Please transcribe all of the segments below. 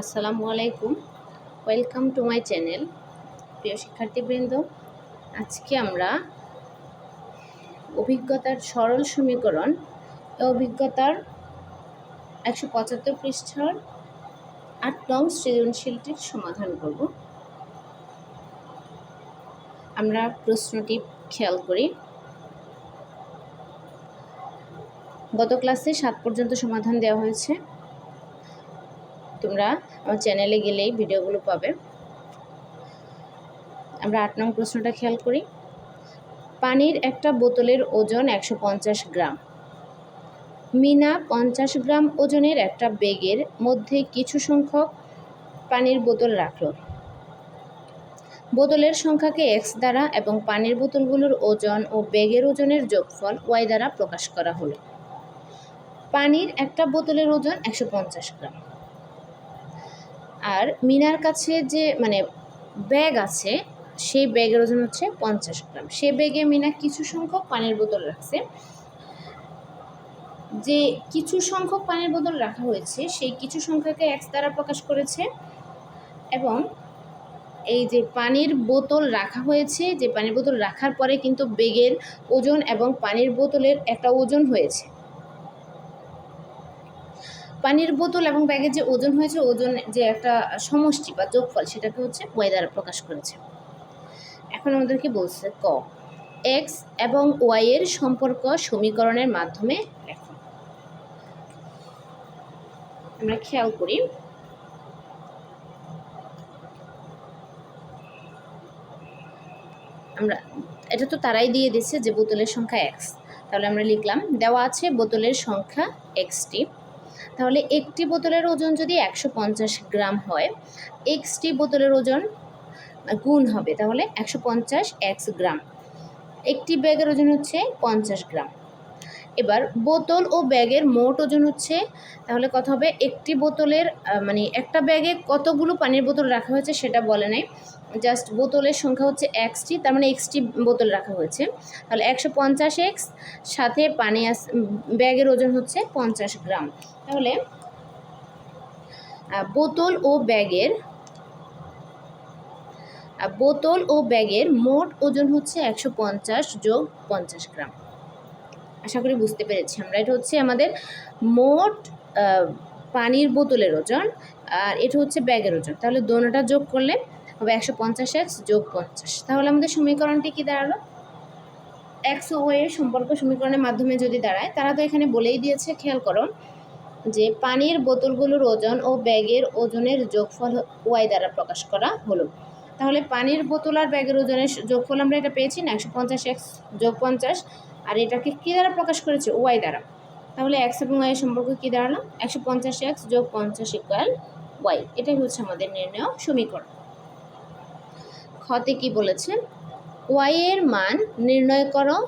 আসসালামু আলাইকুম। Welcome to my channel প্রিয় শিক্ষার্থীবৃন্দ। আজকে আমরা অভিজ্ঞতার সরল সমীকরণ অভিজ্ঞতার একশো পঁচাত্তর পৃষ্ঠার আট নং সৃজনশীলটির সমাধান করব। আমরা প্রশ্নটি খেয়াল করি। গত ক্লাসে সাত পর্যন্ত সমাধান দেওয়া হয়েছে। তোমরা আমার চ্যানেলে গেলেই ভিডিওগুলো পাবে। আমরা আট নং প্রশ্নটা খেয়াল করি। পানির একটা বোতলের ওজন একশো পঞ্চাশ গ্রাম। মিনা পঞ্চাশ গ্রাম ওজনের একটা বেগের মধ্যে কিছু সংখ্যক পানির বোতল রাখল। বোতলের সংখ্যাকে এক্স দ্বারা এবং পানির বোতলগুলোর ওজন ও বেগের ওজনের যোগফল ওয়াই দ্বারা প্রকাশ করা হলো। পানির একটা বোতলের ওজন একশো পঞ্চাশ গ্রাম। আর মিনার কাছে যে মানে ব্যাগ আছে, সেই ব্যাগের ওজন হচ্ছে পঞ্চাশ গ্রাম। সে ব্যাগে মিনা কিছু সংখ্যক পানির বোতল রাখছে। যে কিছু সংখ্যক পানির বোতল রাখা হয়েছে, সেই কিছু সংখ্যাকে এক্স দ্বারা প্রকাশ করেছে এবং এই যে পানির বোতল রাখা হয়েছে, যে পানির বোতল রাখার পরে কিন্তু বেগের ওজন এবং পানির বোতলের একটা ওজন হয়েছে। পানির বোতল এবং ব্যাগের যে ওজন হয়েছে, ওজন যে একটা সমষ্টি বা যোগফল, সেটাকে হচ্ছে ওয়াই দ্বারা প্রকাশ করেছে। এখন আমাদেরকে বলছে ক। এক্স এবং ওয়াই এর সম্পর্ক সমীকরণের মাধ্যমে লেখো। আমরা খেয়াল করি। আমরা, এটা তো তারাই দিয়ে দিচ্ছে যে বোতলের সংখ্যা এক্স তাহলে আমরা লিখলাম, দেওয়া আছে বোতলের সংখ্যা এক্সটি তাহলে একটি বোতলের ওজন যদি একশো পঞ্চাশ গ্রাম হয়, এক্সটি বোতলের ওজন গুণ হবে তাহলে একশো পঞ্চাশ এক্স গ্রাম। একটি ব্যাগের ওজন হচ্ছে পঞ্চাশ গ্রাম। এবার বোতল ও ব্যাগের মোট ওজন হচ্ছে, তাহলে কত হবে একটি বোতলের মানে একটা ব্যাগে কতগুলো পানির বোতল রাখা হয়েছে সেটা বলে নাই। জাস্ট বোতলের সংখ্যা হচ্ছে এক্সটি, তার মানে এক্সটি বোতল রাখা হয়েছে। তাহলে একশো পঞ্চাশ এক্স, সাথে পানি আস ব্যাগের ওজন হচ্ছে পঞ্চাশ গ্রাম। তাহলে বোতল ও ব্যাগের বোতল ও ব্যাগের মোট ওজন হচ্ছে একশো পঞ্চাশ যোগ পঞ্চাশ গ্রাম। আশা করি বুঝতে পেরেছি। আমরা এটা হচ্ছে আমাদের মোট পানির বোতলের ওজন আর এটা হচ্ছে ব্যাগের ওজন। তাহলে দোনোটা যোগ করলে হবে একশো পঞ্চাশ এক্স যোগ পঞ্চাশ। তাহলে আমাদের সমীকরণটি কী দাঁড়াল? এক্স ও এর সম্পর্ক সমীকরণের মাধ্যমে যদি দাঁড়ায়, তারা তো এখানে বলেই দিয়েছে, খেয়াল করো যে পানির বোতলগুলোর ওজন ও ব্যাগের ওজনের যোগফল ওয়াই দ্বারা প্রকাশ করা হলো। তাহলে পানির বোতল আর ব্যাগের ওজনের যোগফল আমরা এটা পেয়েছি না, একশো পঞ্চাশ এক্স যোগ পঞ্চাশ। আর এটাকে কী দ্বারা প্রকাশ করেছে? ওয়াই দ্বারা। তাহলে এক্স এবং ওয়াই সম্পর্ক কী দাঁড়াল? একশো পঞ্চাশ এক্স যোগ পঞ্চাশ ইকুয়াল ওয়াই এটাই হচ্ছে আমাদের নির্ণয় সমীকরণ। খতে কি বলেছে? ওয়াই এর মান নির্ণয় করো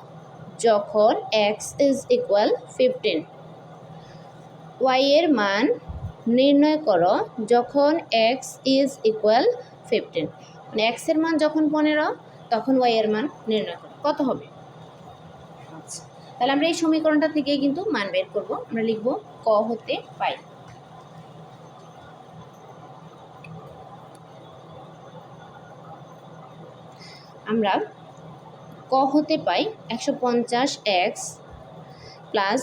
যখন x is equal fifteen y এর মান নির্ণয় করো যখন এক্স ইজ ইকুয়াল ফিফটিন মানে এক্সের মান যখন পনেরো, তখন ওয়াই এর মান নির্ণয় করো। কত হবে? তাহলে আমরা এই সমীকরণটা থেকেই কিন্তু মান বের করব। আমরা লিখব ক হতে পাই। আমরা ক হতে পাই একশো পঞ্চাশ এক্স প্লাস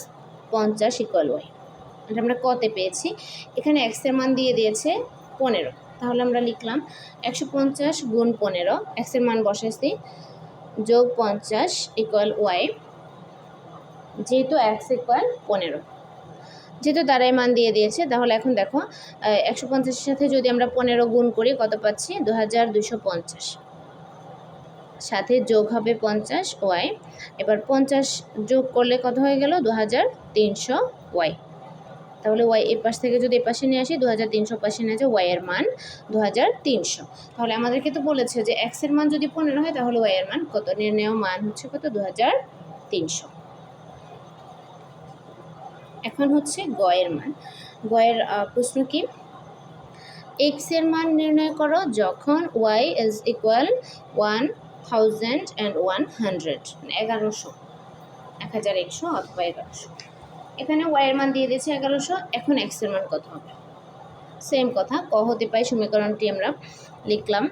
পঞ্চাশ ইকুয়াল ওয়াই এটা আমরা কতে পেয়েছি। এখানে এক্সের মান দিয়ে দিয়েছে পনেরো। তাহলে আমরা লিখলাম একশো পঞ্চাশ গুণ পনেরো এক্সের মান বসাইছি যোগ পঞ্চাশ ইকুয়াল ওয়াই যেহেতু এক্স ইকুয়াল পনেরো। যেহেতু তারাই মান দিয়ে দিয়েছে, তাহলে এখন দেখো একশো পঞ্চাশের সাথে যদি আমরা পনেরো গুণ করি, কত পাচ্ছি? দু হাজার দুশো পঞ্চাশ। সাথে যোগ হবে পঞ্চাশ ওয়াই। এবার পঞ্চাশ যোগ করলে কত হয়ে গেল? দু হাজার তিনশো ওয়াই। তাহলে ওয়াই এ পাশ থেকে যদি এ পাশে নিয়ে আসি দু হাজার তিনশো পাশে নিয়ে যায় ওয়াইয়ের মান দু হাজার তিনশো। তাহলে আমাদেরকে তো বলেছে যে এক্সের মান যদি পনেরো হয়, তাহলে ওয়াইয়ের মান কত? নির্ণয় মান হচ্ছে কত? দু হাজার তিনশো। এখন হচ্ছে গয়ের মান। গয়ের প্রশ্ন কি? এক্সের মান নির্ণয় করো যখন y is equal one thousand and one hundred এগারোশো, এক হাজার একশো অথবা এগারোশো। এখানে ওয়াই এর মান দিয়ে দিয়েছে এগারোশো, এখন এক্সের মান কত হবে? সেম কথা, ক হতে পাই সমীকরণটি আমরা লিখলাম।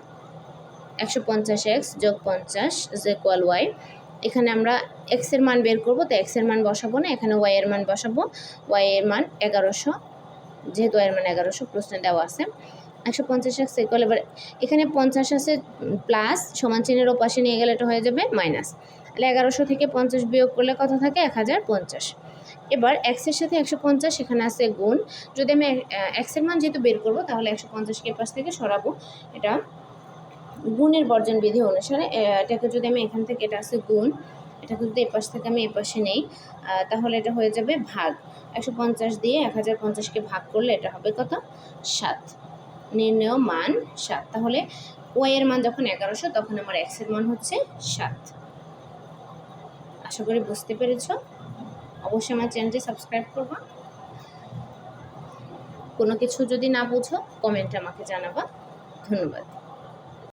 একশো পঞ্চাশ এক্স যোগ পঞ্চাশ ইজ ইকুয়াল ওয়াই এখানে আমরা এক্সের মান বের করব, তো এক্সের মান বসাবো না, এখানে ওয়াই এর মান বসাবো। ওয়াই এর মান এগারোশো, যেহেতু ওয়াই এর মান এগারোশো, প্রশ্নে দেওয়া আছে। একশো পঞ্চাশ এক্স ইকুয়াল এবার এখানে পঞ্চাশ আছে প্লাস সমান চিহ্নের ওপাশে নিয়ে গেলে এটা হয়ে যাবে মাইনাস তাহলে এগারোশো থেকে পঞ্চাশ বিয়োগ করলে কত থাকে? এক হাজার পঞ্চাশ। এবার এক্সের সাথে একশো পঞ্চাশ, এখানে আছে গুণ। যদি আমি এক্সের মান যেহেতু বের করব, তাহলে একশো পঞ্চাশকে পাশ থেকে সরাবো। এটা গুণের বর্জন বিধি অনুসারে এটাকে যদি আমি এখান থেকে, এটা আছে গুণ, এটাকে যদি এপাশ থেকে আমি এপাশে নেই তাহলে এটা হয়ে যাবে ভাগ। একশো পঞ্চাশ দিয়ে এক হাজার পঞ্চাশকে ভাগ করলে এটা হবে কত? সাত। নির্ণয় মান সাত। তাহলে ওয়াইয়ের মান যখন এগারোশো, তখন আমার এক্সের মান হচ্ছে সাত। আশা করি বুঝতে পেরেছ? অবশ্যই আমার চ্যানেলটি সাবস্ক্রাইব করবা। কোনো কিছু যদি না বুঝো কমেন্টে আমাকে জানাবা। ধন্যবাদ।